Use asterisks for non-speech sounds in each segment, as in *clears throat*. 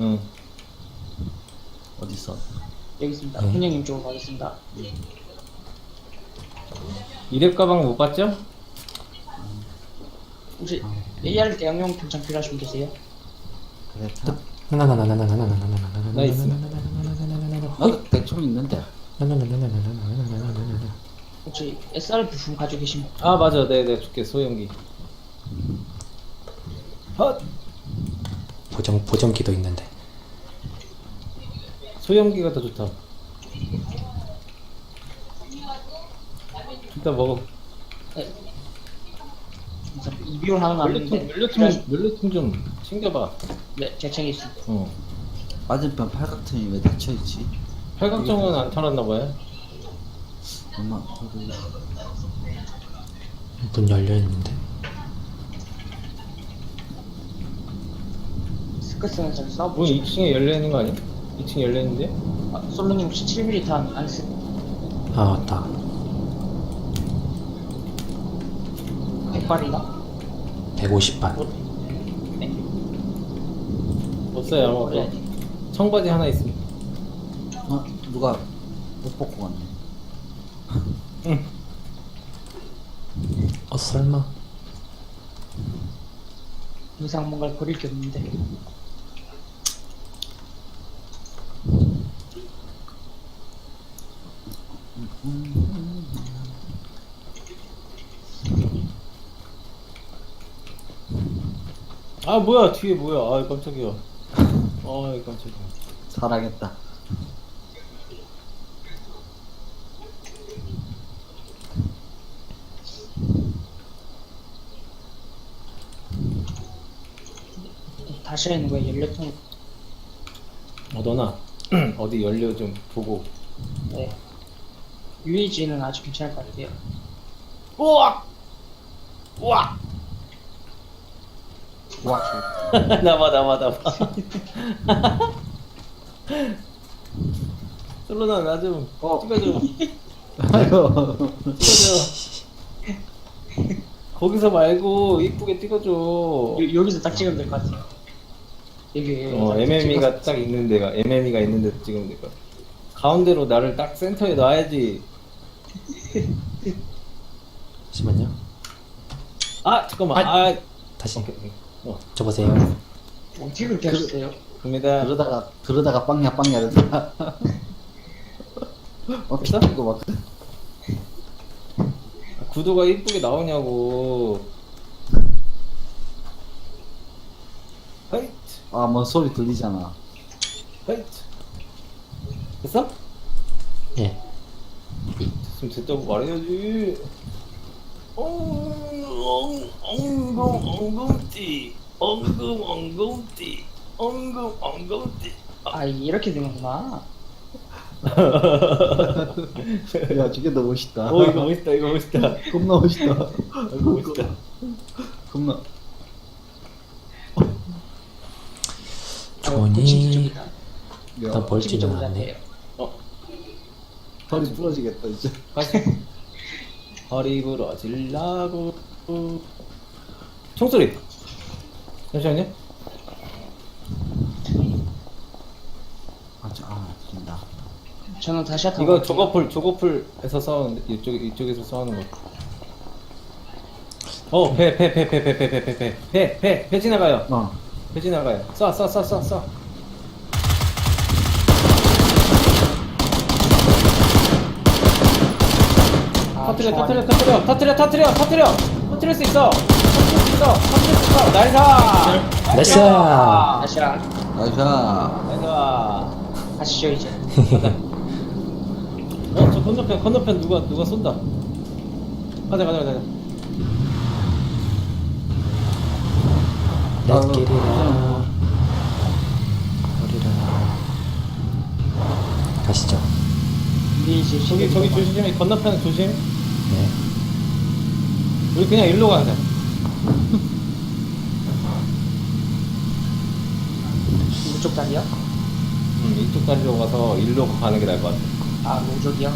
응. 어디 있어? 여기 있습니다. 네. 훈영님 쪽으로 가겠습니다. 이랩 가방 못 봤죠? 혹시 AR 대응용 편창 필요하신 분 계세요? 그래 타. 나 있음. 나도 대충 있는데. 혹시 SR 부품 가지고 계신 분? 아 맞아, 네, 네 줄게 소형기. 헛. 보정 보정기도 있는데. 소형기가 더 좋다. 일단 먹어. 네. 이비올 하나 남는데 연료통, 연료통 좀 챙겨봐. 네, 제 책에 있습니다. 어. 맞은편 팔각통이 왜 닫혀 있지? 팔각정은 안 털었나 봐요. 엄마 거기 문 열려 있는데. 스커스는 잘문 싸워보죠. 2층에 열려 있는 거 아니야? 2층 열려 있는데? 아, 솔로님 혹시 7mm 탄안 쓰? 아 맞다. 100발이나? 150발. 네. 없어요 아무것도. 청바지 하나 있음. 어 누가 옷 벗고 갔네. 어 설마. 이상 뭔가를 버릴 게 없는데. 아 뭐야 뒤에 뭐야? 아 깜짝이야. 아 깜짝이야. 살아겠다. 다시 하는 거에 연료통. 어 너나 *clears throat* 어디 연료 좀 보고. 네. UAG는 아주 괜찮을 것 같아요. 우와. 우와. 와. *laughs* 나봐 나봐 나봐. 솔로나 나좀 어. 찍어줘. 아이고. 찍어줘. 거기서 말고 이쁘게 찍어줘. 여, 여기서 딱 찍으면 될 것 같아요. 여기. 어, MM이가 딱 있는 데가 MM이가 있는 데 찍으면 될 거야. 가운데로 나를 딱 센터에 놔야지. 잠시만요. 아 잠깐만. 아, 다시 오케이. 오케이. 어, 줘보세요. 어떻게 그렇게 하셨어요? 갑니다. 그러다가 그러다가 빵야 빵야 된다. 어 됐어? 이거 막 구도가 이쁘게 나오냐고. 하이트, 아뭐 소리 들리잖아. 하이트. 됐어? 예. 됐으면 됐다고 말해야지. 엉엉 엉금 엉금띠 엉금 엉금띠 엉금 엉금띠. 아, 이렇게 되는구나. 야 저게 너 멋있다. 오 이거 멋있다 이거 멋있다. 겁나 멋있다. 이거 멋있다. 겁나. 아, 쪽이다. 일단 야, 벌지는 쪽으로 않네. 어 털이 부러지겠다 이제. 가시. *laughs* 허리 부러질라고. 총소리. 잠시만요. 아, 저, 아, 진다. 저는 다시 하타. 이거 조거풀 조거풀에서 싸우는 이쪽 이쪽에서 싸우는 거. 어, 배, 배, 배, 배, 배, 배, 배, 배, 배, 배, 배, 배 지나가요. 어. 배 지나가요. 쏴, 쏴, 쏴, 쏴, 쏴. 아, 터트려, 터트려, 터트려, 터트려, 터트려, 터트릴 수 있어. 터트릴 수 있어. 터트릴 나이스. 나이스! 다시 하 나이샤. 나이스. 가시죠 이제. 어, 저 건너편, 건너편 누가 누가 쏜다. 가자, 가자, 가자. 렛기리라. 우리라. 가시죠. UAG 저기, 저기 조심해. 건너편 조심. 네. 우리 그냥 일로 가자. 이쪽 다리요? 음, 이쪽 다리로 가서 일로 가는 게 나을 것 같아. 아, 노쪽이요?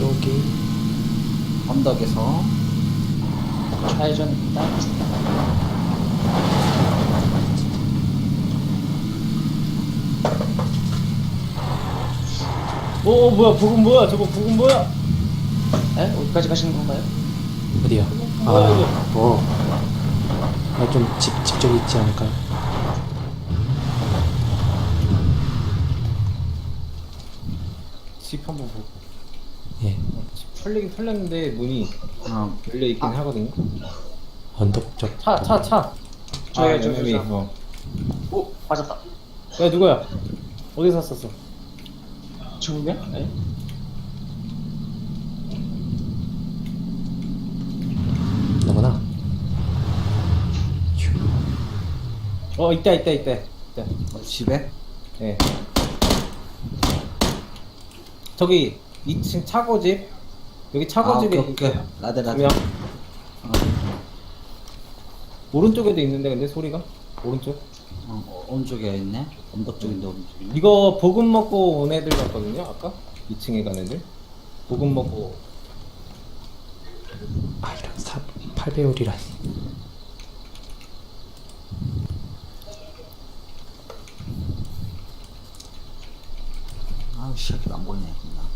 여기. 언덕에서 좌회전입니다. 오 뭐야 북은 뭐야 저거 북은 뭐야 네? 어디까지 가시는 건가요? 어디요? 아, 뭐야, 이거? 뭐. 아, 좀 집, 집적이 있지 않을까요? 집 한번 보고 예. 집 털리긴 털렸는데 문이 어, 열려 있긴 하거든요 언덕 쪽. 차차 차 저요, 아, 저, MMA. 저, 저. 어. 오 맞았다. 야 누구야 어디서 샀었어 중국이야? 네. 너구나. 휴. 어 있다 있다 있다 있다 어, 집에 예 저기 2층 차고집 여기 아, 차고집에 오케이, 오케이. 라데 라데 두명 어, 오른쪽에도 있는데 근데 소리가? 오른쪽? 어, 오른쪽에 있네. 언덕 쪽인데 오른쪽이네. 이거 보금 먹고 온 애들 같거든요 아까? 2층에 간 애들. 보금 먹고. 아, 이런 사, 8배율이라니. 아우 새끼 안 보이네 나.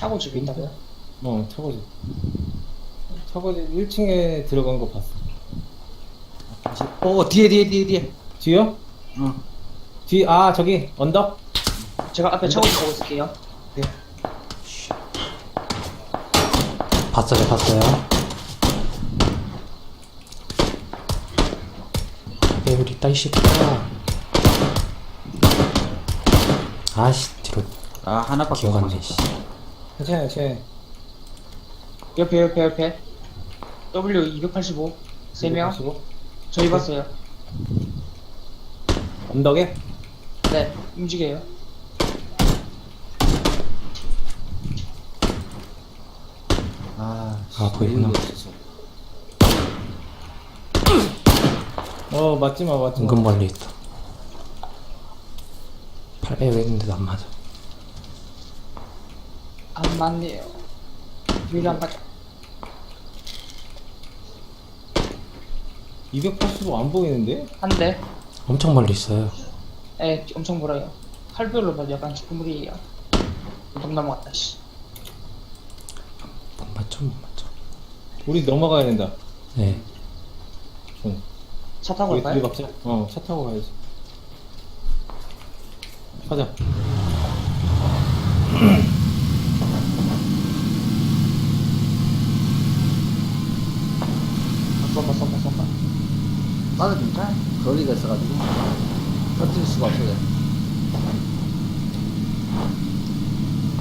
차고 집에 있다고요? 어 차고집 차고집 1층에 들어간 거 봤어 다시 오 뒤에 뒤에 뒤에 뒤에 뒤요? 어 뒤, 아 저기 언덕? 제가 앞에 차고 집 보고 있을게요. 봤어요, 봤어요. 배율 있다, 이 새끼야. 아씨, 뒤로 아 하나밖에 기억 안못 나. 씨. 괜찮아요 옆에 옆에 옆에 W 285 3명 하시고. 저희 봤어요. 언덕에? 네 움직여요. 아, 아, 보이구나. 의욕이 없어서. 어 맞지 마 맞지 마 은근 멀리 있다. 8배율 했는데도 안 맞아. 안 맞네요. 왜안 맞아? 285안 보이는데? 한 대. 엄청 멀리 있어요. 네 엄청 멀어요. 칼별로 봐도 약간 주꾸물이에요. 동 넘어갔다 씨. 못 맞죠, 못 맞죠. 우리 넘어가야 된다 네. 좀차 타고 우리 둘이 갈까요? 막자 어 차 타고 가야지 가자 *clears throat* 아, 쏜다 쏜다 쏜다. 나도 괜찮아 거리가 있어가지고 터뜨릴 수가 없어요.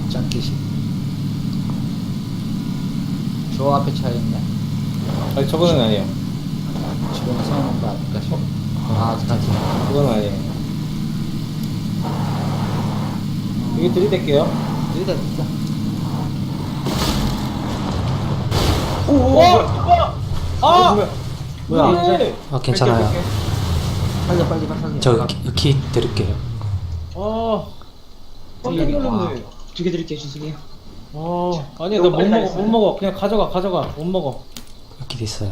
짱깨시 저 앞에 차 있네. 아니 저거는 아니에요. 집에는 세워놓은 거 아닐까 싶어. 아 아직까지 그건 아니에요. 여기 들이댈게요. 여기다 진짜 오 뭐야? 아! 뭐야 뭐야? 왜? 아, 괜찮아요. 빨리 빨리 살려 저 키, 키 드릴게요. 아 깜짝 여기 놀랐네 두 개 드릴게요 주세요. 아 아니야 너무 나못 빨리 먹어 가겠어요. 못 먹어. 그냥 가져가 가져가. 못 먹어. 여기 있어요.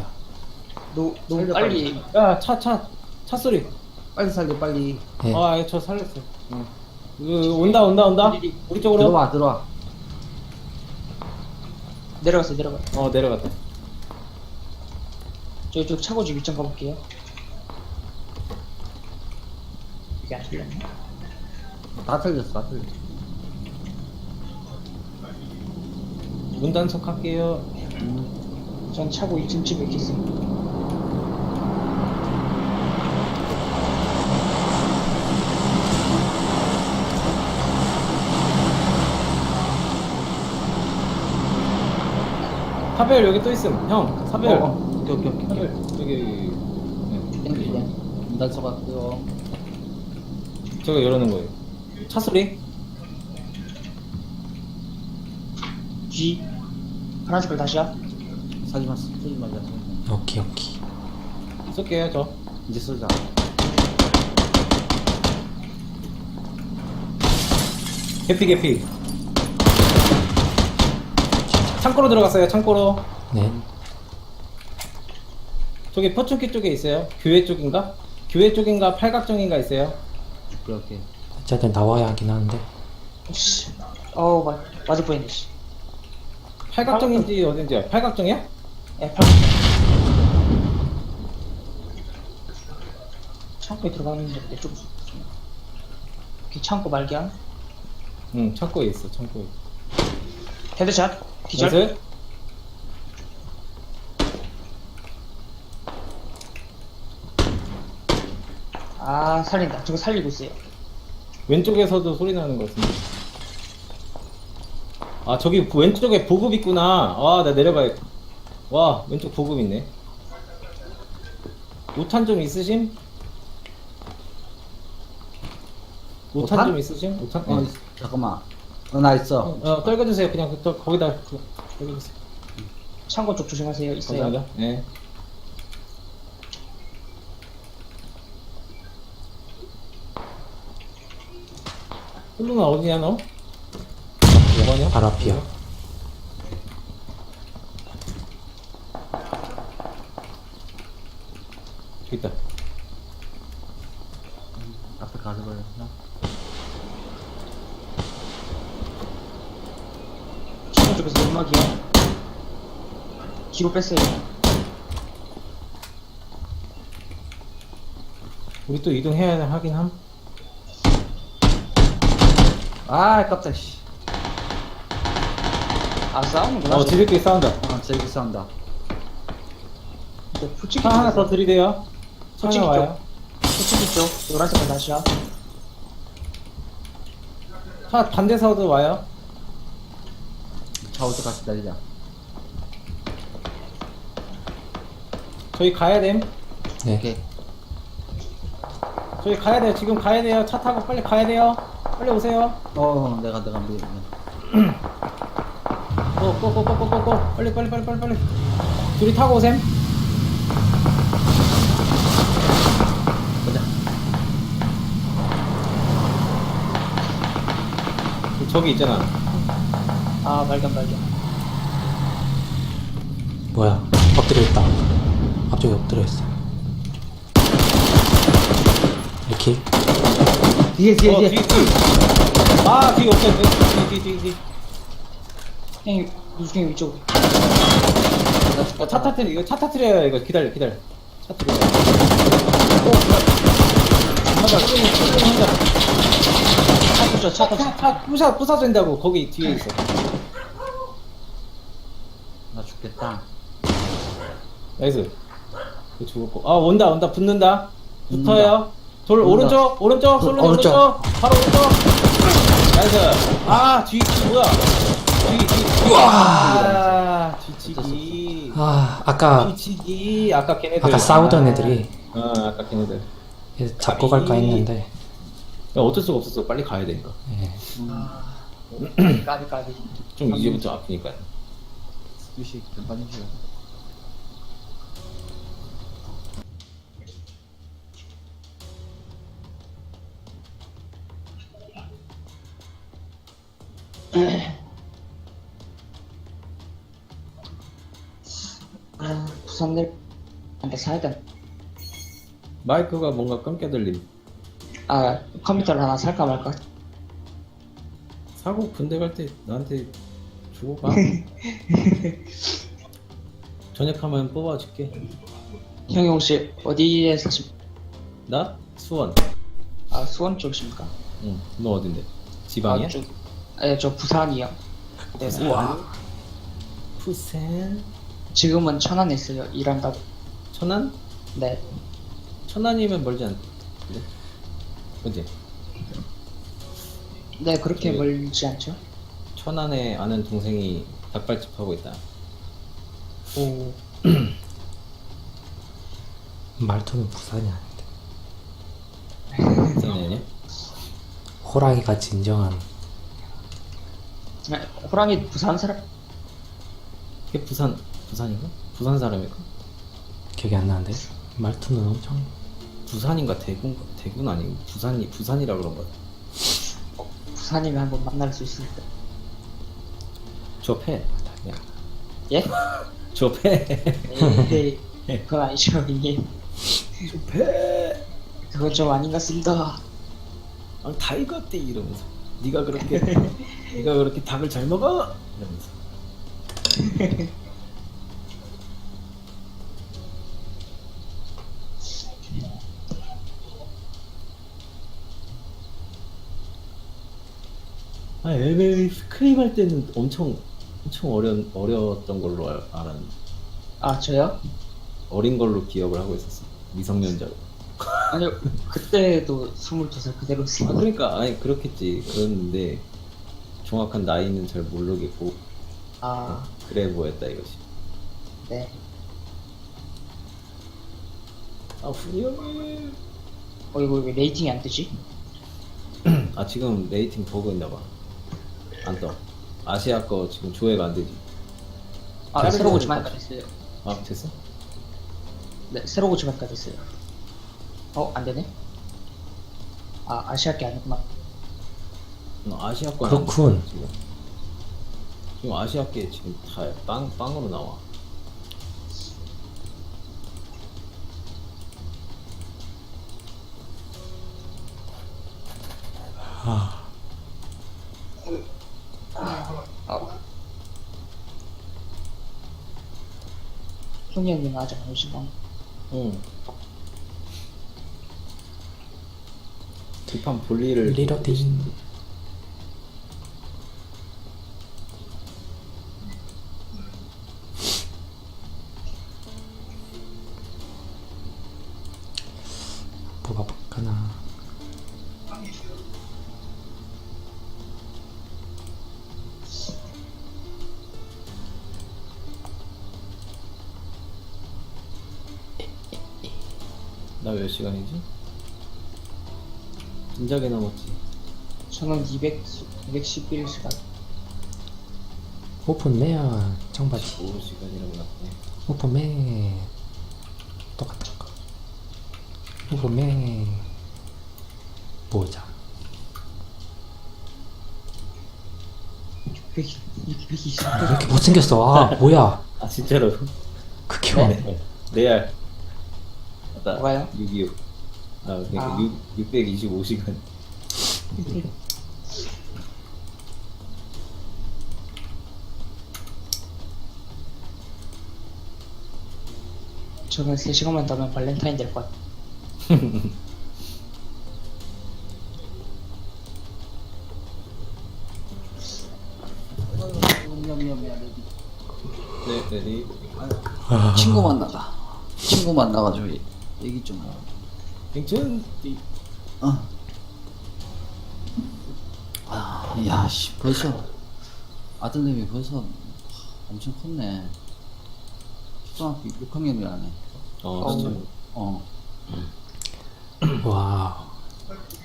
너 너무 살려, 빨리. 야 차 차 차 소리. 빨리 살려 빨리. 네. 아저 살렸어 응. 그, 온다 온다 온다. 우리 쪽으로. 들어와 들어와. 내려갔어요 내려가. 어 내려갔다 저 이쪽 차고집 위점 가볼게요. 이게 안 틀렸네. 다 틀렸어 다 틀렸어 문 단속 할게요 전 차고 2층 집에 있겠습니다. 사별 여기 또 있음 형 사별 어, 어. 오케이 오케이 오케이 사별 여기 여기 네. 땡기네. 문단서 갔고요 저거 열어놓은 거예요 차 소리 G 파란 색깔 다시야. 사지 마 쏘지 말자 쏘지 말자. 오케이, 오케이. 쏠게요 저 이제 쏘자 개피 개피 창고로 들어갔어요 창고로 네. 저기 포춘키 쪽에 있어요 교회 쪽인가? 교회 쪽인가 팔각정인가 있어요 그렇게. 어쨌든 나와야 하긴 하는데. 씨. 어우, 맞, 맞을 뻔했네, 씨. 팔각정인지 어딘지 팔각정이야? 예, 팔. 창고에 들어가는데. 기 창고 발견. 응 창고에 있어 창고에 헤드샷. 기절. 나이 아, 살린다. 저거 살리고 있어요. 왼쪽에서도 소리 나는 것 같은데 아 저기 부- 왼쪽에 보급 있구나 아 나 내려봐야 와 왼쪽 보급 있네 5탄 좀 있으심? 5탄 오탄? 좀 있으심? 5탄? 어, 네. 잠깐만. 어, 나 있어. 어, 떨궈주세요 그냥 그, 또 거기다 그- 떨궈주세요 창고 쪽 조심하세요. 있어요. 감사합니다 네. 홀루나 어디냐 너? 뭐냐? 발 앞이요. 저기 있다 앞에 가져버렸나? 창고 쪽에서 연막이요. 뒤로 뺐어요. 우리 또 이동해야 하긴 함 아, 깜짝, 씨. 아, 싸우는구나. 어, 지들끼리 싸운다. 어, 저기 싸운다. 근데 풀치기 차 하나 더 들이대요. 차 솔직히 하나 와요. 풀치기 쪽. 노란색 다시야. 차 반대서도 와요. 차 오토 같이 달리자. 저희 가야 됨. 네. 오케이. 저희 가야 돼요. 지금 가야 돼요. 차 타고 빨리 가야 돼요. 빨리 오세요. 어, 내가, 내가, 미 고, 고, 고, 고, 고, 고, 고. 빨리, 빨리, 빨리, 빨리, 빨리. 둘이 타고 오셈. 보자. 저기 있잖아. 아, 발견, 발견. 뭐야? 엎드려 있다. 앞쪽에 엎드려 있어. 이렇게 뒤에, 뒤에, 어, 뒤에. 뒤, 뒤. 아, 뒤 없어. 뒤, 뒤, 뒤, 뒤. 형님, 유승이 위쪽. 어, 차 타트려. 이거 차 타트려요. 이거 기다려, 기다려. 차 타트려. 오, 한다. 한다. 차 터져, 차 차, 터져. 차, 차 부사, 부사진다고. 거기 뒤에 있어. 나 죽겠다. 나이스. 그 죽었고. 아, 온다, 온다. 붙는다. 붙어요. 돌. 오른쪽, 오른쪽, 솔로 오른쪽. 오른쪽. 바로 오른쪽. 나이스. 아, 뒤, 뒤, 뭐야. 뒤, 뒤. 아, 뒤치기. 아 아까 뒤치기. 아까 걔네들. 아까 싸우던 아. 애들이 어, 아까 걔네들. 얘 잡고 갈까 했는데 야, 어쩔 수가 없었어. 빨리 가야 되니까. 예. *clears throat* 까비, 까비. 좀 이제부터 아프니까. 유식, 빨리 줘. 부산 낼, 한대 사야 돼. 마이크가 뭔가 끊겨 들림. 아, 컴퓨터를 하나 살까 말까? 사고 군대 갈 때 나한테 주고 가. *laughs* 전역하면 뽑아줄게. 형이 혹시 어디에 사십, 나 수원. 아, 수원 쪽이십니까? 응. 너 어딘데? 지방이야? 아, 저, 예, 저 부산이요. 네, 우와. 부산. 지금은 천안에 있어요. 일한다고. 천안? 네. 천안이면 멀지 않. 그래? 그지? 네, 그렇게 네. 멀지 않죠? 천안에 아는 동생이 닭발집 하고 있다. 오. *clears throat* 말투는 부산이 아닌데 부산이 아니야? 호랑이 같이 인정한 네, 호랑이 부산 사람? 걔 부산 부산인가? 부산 사람인가? 기억이 안 나는데 말투는 엄청 부산인가 대구인가? 대구는 아니고 부산이 부산이라 그런 거야. 부산이면 한번 만날 수 있으니까. 저 패. 야, 예? *laughs* 저 패. 에이, *laughs* 그건 아니죠, 이게. 저 패. 그건 좀 아닌 것 같습니다. 아, 다 익었대 이러면서. 네가 그렇게 *laughs* 네가 그렇게 닭을 잘 먹어 이러면서. 아 MMA 스크림 할 때는 엄청 엄청 어려 어려웠던 걸로 알, 알았는데 아, 저요? 어린 걸로 기억을 하고 있었어 미성년자로. 아니요, 그때도 22살 그대로 아 쓰고. 그러니까 아니 그렇겠지 그랬는데 정확한 나이는 잘 모르겠고 아, 그래 보였다 이것이. 네. 아 훈영이. 어, 이거 왜 레이팅이 안 뜨지? *clears throat* 아 지금 레이팅 보고 있나봐. 안 떠. 아시아 거 지금 조회가 안 되지. 아, 새로 고침하니까 됐어요. 아 됐어? 네, 새로 고침하니까 됐어요. 어, 안 되네? 아, 아시아 게 아니구나. 어, 아시아 거 그렇군. 지금. 지금 아시아 게 지금 다 빵 빵으로 나와. 어. 손이 형님 아직 안 오시나? 응. 뒷판 볼일을 리로딩. 시간이지? 진작에 남았지. 저는 200, 211시간. 오픈 매야 청바지. 5시간이라고 났네. 오픈 매. 똑같은 거. 오픈 매. 모자. 600, 620. 왜 이렇게 못생겼어? 아 뭐야? 아 진짜로? 그게 왜? 네. 레알. 맞다. 뭐가요? 626. 아, 그러니까 아. 6, 625시간. *laughs* 저는 3시간만 더 하면 발렌타인 될것 미안 *laughs* 네, 레디. 친구 만나가 친구 만나가지고 얘- 얘기 좀 해. 땡춘! 어. 아, 야, 씨, 벌써 아들님이 벌써 엄청 컸네. 초등학교 6학년이라네. 어, 진짜. 어. 와.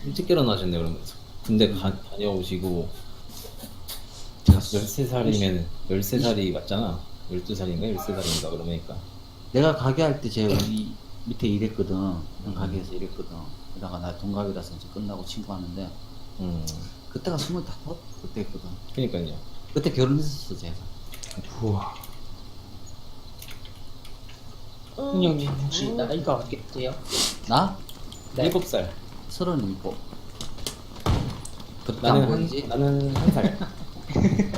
일찍 결혼하셨네, 그러면서. 군대 가, 다녀오시고. 13살이면, 13살이 맞잖아. 12살인가? 13살인가? 그러니까. 내가 가게 할 때 제가 이 밑에 일했거든. 그런 가게에서 일했거든. 그러다가 나 동갑이라서 이제 끝나고 친구 하는데 음. 그때가 스물다섯 그때 했거든. 그니까요. 그때 결혼했었어 제가. 우와. 형님 혹시 나이가 어떻게 돼요? 나 네. 7살. 서른일곱. 그때 안 나는 한, 보이지? 나는 한 살. *laughs*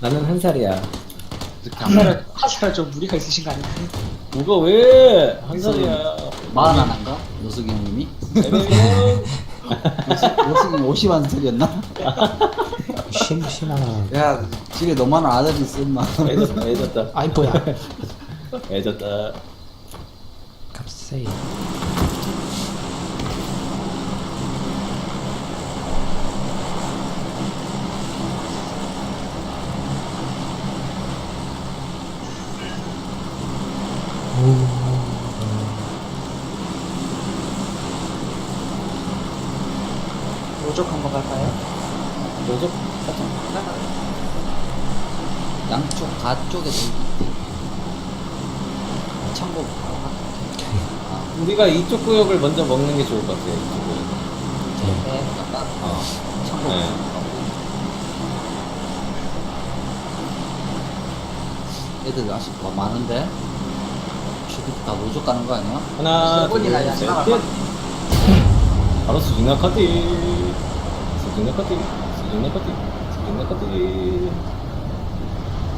나는 한 살이야. 그렇게 한 살은, 한 살은 좀 무리가 있으신 거 아닌가요? 뭐가 왜? 한 살이야. 마흔 하나인가? 노숙이 형님이? 애매해요. 노숙이 50한 살이었나? 심 심하나. 야 집에 너만 아들이 있어 임마. 애졌다, 애졌다. 아이 뭐야? 애졌다. 값세이. 로족 한번 갈까요? 뭐죠? 양쪽 가쪽에 둘 참고 우리가 이쪽 구역을 먼저 먹는 게 좋을 것 같아요. 이쪽 구역. 네, 아까 어, 창고. 네. 애들 아직 뭐 많은데? 지금 다 노조 가는 거 아니야? 하나, 세 둘, 야, 셋, 하나 넷. 바로 수중나 카드. 수중나 카드. 수중나 카드. 수중나 카드.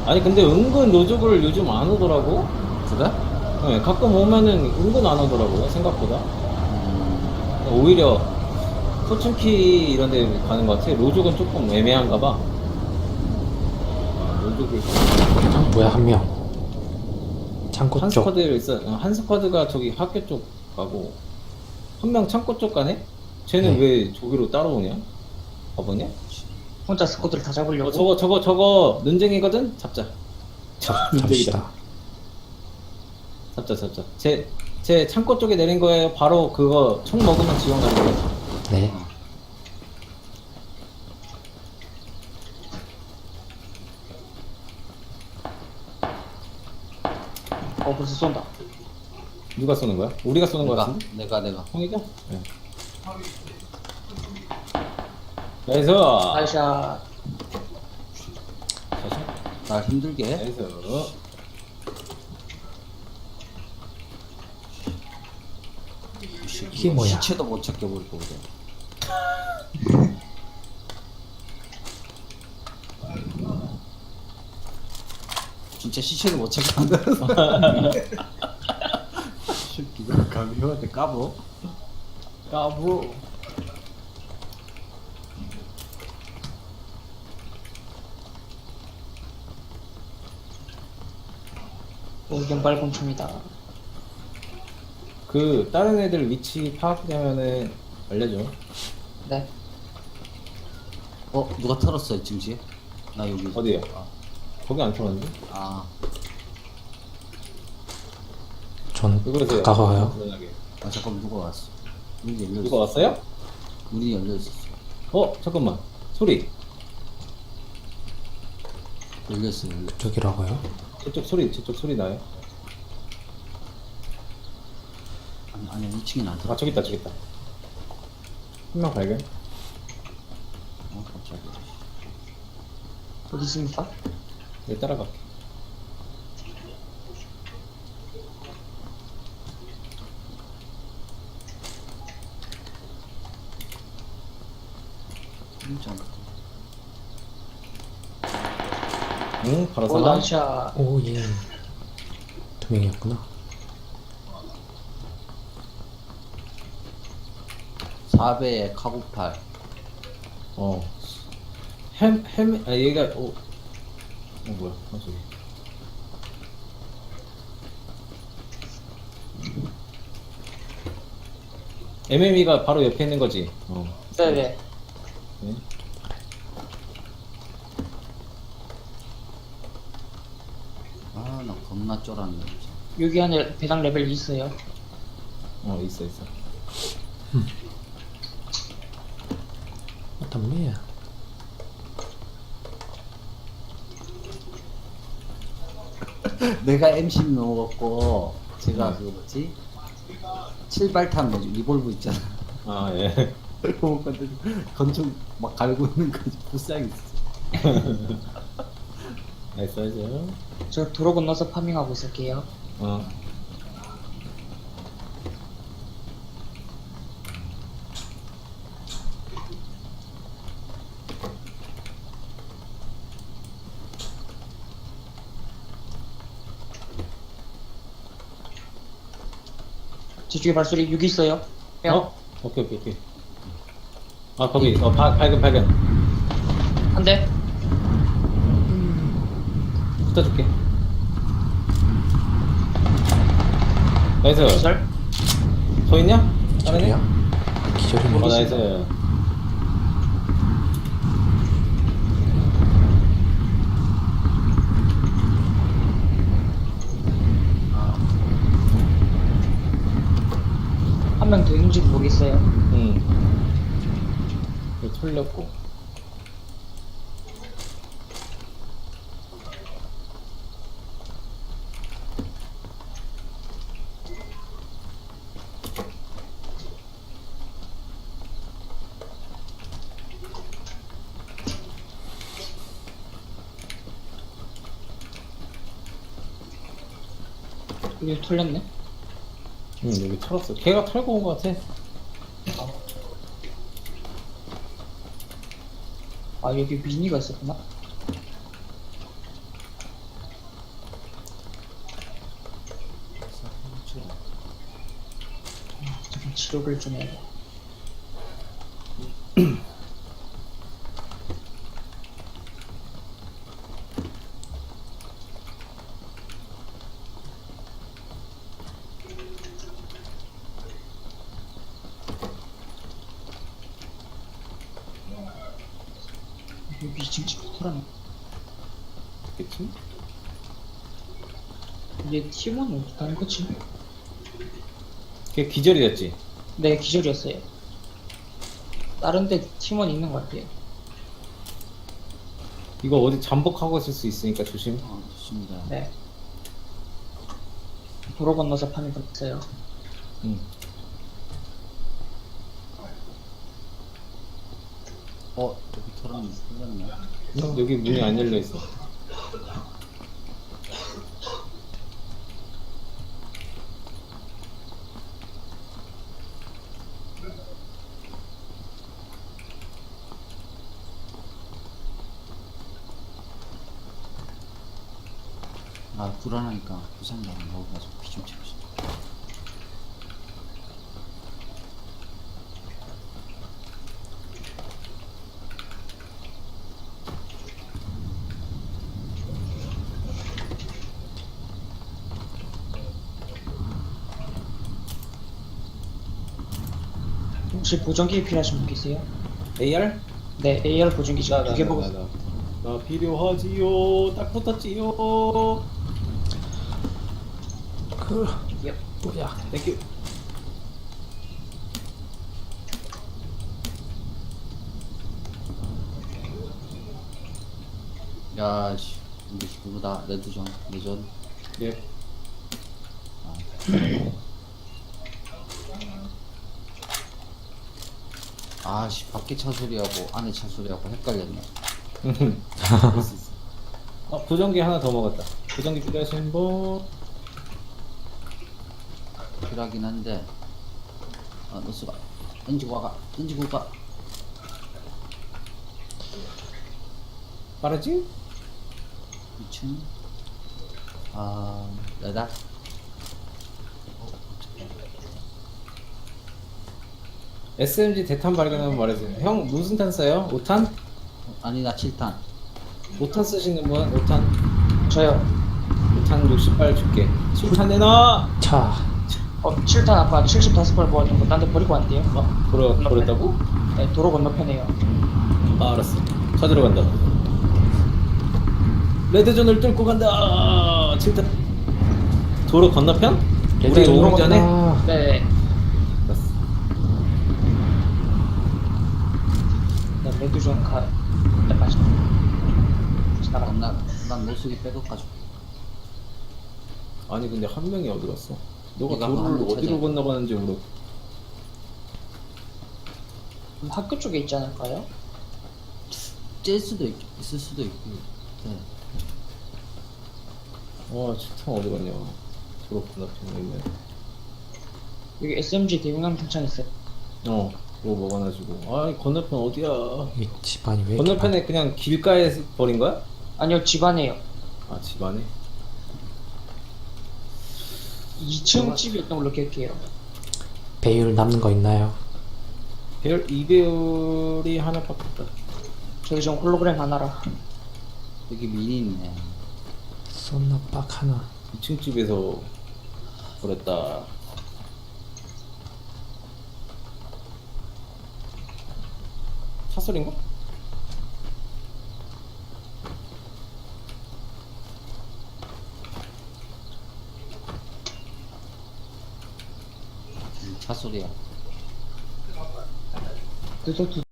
아니 근데 은근 노족을 요즘 안 오더라고. 그래? 네, 가끔 오면은 은근 안 오더라고 생각보다. 음, 오히려 포춘키 이런 데 가는 것 같아. 로족은 조금 애매한가 봐. 아, 로족을 아, 뭐야 한 명. 창고 한 쪽. 스쿼드 있어. 어, 한 스쿼드가 저기 학교 쪽 가고 한 명 창고 쪽 가네. 쟤는 네. 왜 저기로 따라오냐? 바보냐? 혼자 스쿼드를 다 잡으려고 어, 저거 저거 저거 눈쟁이거든. 잡자. 잡, 눈쟁이다. 잡시다. *laughs* 잡자 잡자. 제 제 창고 쪽에 내린 거예요. 바로 그거 총 먹으면 지원 가는 거예요. 네. 어 벌써 쏜다 누가 쏘는 거야? 우리가 쏘는 거 내가, 같은데? 내가, 내가. 형이죠? 네. 나이스. 나이샷. 날 힘들게. 나이스. 이게 뭐야? 시체도 못 찾게 버릴 거거든. *laughs* 진짜 시체도 못 찾게 한다. 새끼가 감히한테 까불어? 까부. 의견 발공충이다 그 다른 애들 위치 파악되면은 알려줘. 네 어, 누가 털었어, 이 증시? 나 여기. 어디요? 아, 거기 안 털었는데? 아, 전 왜 그러세요? 가까워요. 불안하게. 아, 잠깐만, 누가 왔어? 문이 열렸어. 누가 왔어요? 문이 열렸었어. 어 잠깐만 소리. 열렸어, 열렸어. 저기라고요? 저쪽 소리 저쪽 소리 나요? 아니, 아니, 2층에 안아 들어. 저기 있다 저기 있다. 한 명 발견. 어, 깜짝이야. 어디 있습니까? 내 따라갈게. 진짜. 응 바로 오. 나이샷 오 예. 두 명이었구나. 4배에 카고팔. 어. 햄, 햄, 아, 얘가, 어, 어, 뭐야, 아, 저기. MME가 바로 옆에 있는 거지. 어. 네네 네. 아, 나 겁나 쫄았네. 진짜. 여기 안에 배당 레벨 있어요 어, 있어, 있어. 어 떤 매야? 내가 MC 넘어갔고, 제가 그 뭐지? 칠발탄 뭐지? 리볼브 있잖아. 아, 예. *laughs* 그거 건데 건총 막 갈고 있는 거 불쌍히 있어. 나이스, 나이스. 저 도로 건너서 파밍하고 있을게요 어. 저쪽에 발소리 6 있어요 뿅 어? 오케이, 오케이, 오케이. 아, 거기, 어, 바, 발견, 발견. 한 대 붙어줄게. 나이스. 기절 서 있냐? 다른 애? 저기요? 기절이 어, 뭐 나이스. 한 명 더 있는지 모르겠어요. 응. 그 털렸고. 이게 털렸네? 응 여기 털었어. 걔가 털고 온거 같아. 아 여기 미니가 있었구나. 잠깐 치료를 좀 해야 여기 지금 털어네 그치? 어떻게 하는 거지? 걔 기절이었지? 네 기절이었어요 다른 데 팀원 있는 것 같아요 이거 어디 잠복하고 있을 수 있으니까 조심 어, 좋습니다. 네 도로 건너서 거 있어요 응. 어, 여기. 털렸네. 여기 문이 안 열려 있어 불안하니까 부상자 안 먹어가지고 피좀 채우시 혹시 보정기 필요하신 분 계세요? AR? 네 AR 보정기 지금 두 개 보고 나, 나 필요하지요 딱 붙었지요 그 예. 뭐야? 땡큐 야, 씨. 이게 그거다. 레드존, 레전. 예 아, 씨. 밖에 차 소리하고 안에 차 소리하고 헷갈렸네. *laughs* 그럴 수 있어 어 보정기 하나 더 먹었다 보정기 필요하신 분 필요하긴 한데. 아, 너스가 던지고 와가. 던지고 가. 빠르지? 2층. 아, 레다. SMG 대탄 발견하면 말해주세요 형 무슨 탄 써요? 5탄? 아니, 나 7탄. 5탄 쓰시는 분? 5탄? 저요 5탄 60발 줄게 7탄 내놔! 차. 어 7탄 아까 75발 모았는 거딴 데 버리고 왔대요 어? 버려, 버렸다고? 네 도로 건너편에요 아 알았어 찾으러 간다 레드존을 뚫고 간다 7탄 도로 건너편? 우리 레드 오기 전에? 아, 네 알았어 네, 레드존 가 네, 맞아 지나가 난, 나, 난 노숙이 백업 가지고. 아니 근데 한 명이 어디 갔어? 너가 한명 어디로 건너가는지 모르 그럼 학교 쪽에 있지 않을까요? 찔 수도 있, 있을 수도 있고. 네. 와 7탄 어디 갔냐 도로 건너편에 있네 여기 SMG 대용량 탄창 있어요 어 그거 먹어놔주고 아 건너편 어디야 이 집안이 왜 이렇게 건너편에 그냥 길가에 버린 거야? 아니요 집 안에요 아 집 안에? 2층 집이었던 걸로 기억해요? 배율 남는 거 있나요? 배열 2배율이 하나밖에 없다 저기 좀 홀로그램 하나라 여기 미니 있네. 쏜나 빡 하나. 2층 집에서 차 소린가? 음, 차 소리야. 그래서 두